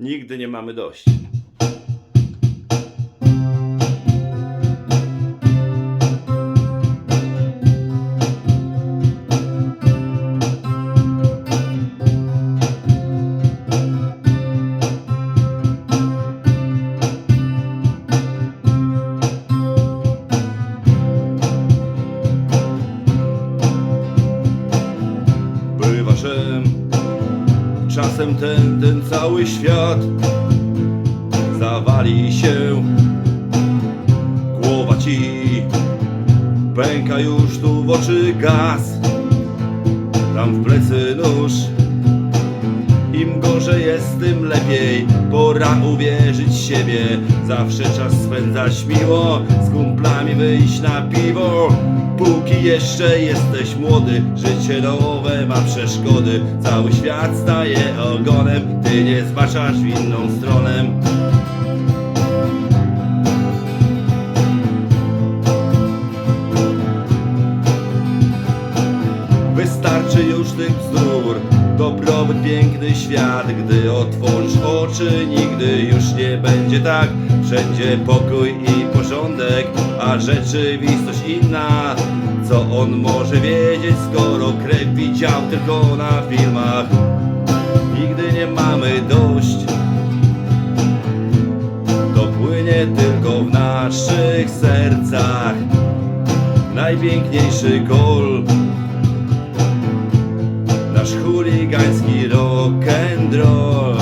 Nigdy nie mamy dość. Czasem ten, ten cały świat zawali się. Głowa ci pęka już tu w oczy gaz. Tam w plecy nóż. Im gorzej jest, tym lepiej. Pora uwierzyć siebie. Zawsze czas spędzać miło. Z kumplami wyjść na piwo. Póki jeszcze jesteś młody, życie nowe ma przeszkody. Cały świat staje ogonem, ty nie zbaczasz w inną stronę. Wystarczy już tych bzdur Dobrobyt, piękny świat Gdy otworzysz oczy Nigdy już nie będzie tak Wszędzie pokój i porządek A rzeczywistość inna Co on może wiedzieć Skoro krew widział tylko na filmach. Nigdy nie mamy dość. To płynie tylko w naszych sercach. Najpiękniejszy gol. Nasz chuligański rock and roll.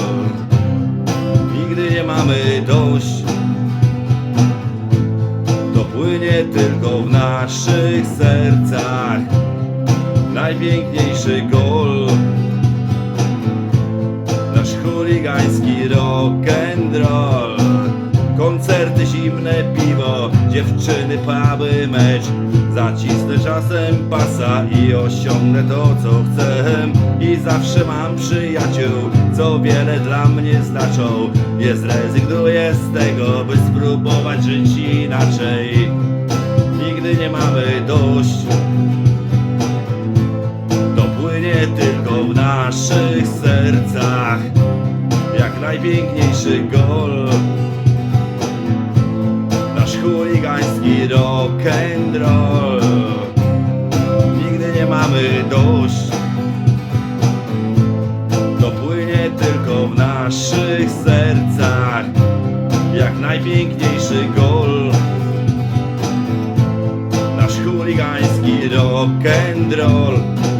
Nigdy nie mamy dość płynie tylko w naszych sercach. Najpiękniejszy gol. Nasz chuligański rock and roll. Koncerty, zimne piwo Dziewczyny, puby, mecz. Zacisnę czasem pasa I osiągnę to, co chcę. I zawsze mam przyjaciół Co wiele dla mnie znaczą. Nie zrezygnuję z tego By spróbować żyć inaczej nie mamy dość. To płynie tylko w naszych sercach Jak najpiękniejszy gol. Nasz chuligański roll. Nigdy nie mamy dość. To płynie tylko w naszych sercach Jak najpiękniejszy gol chuligański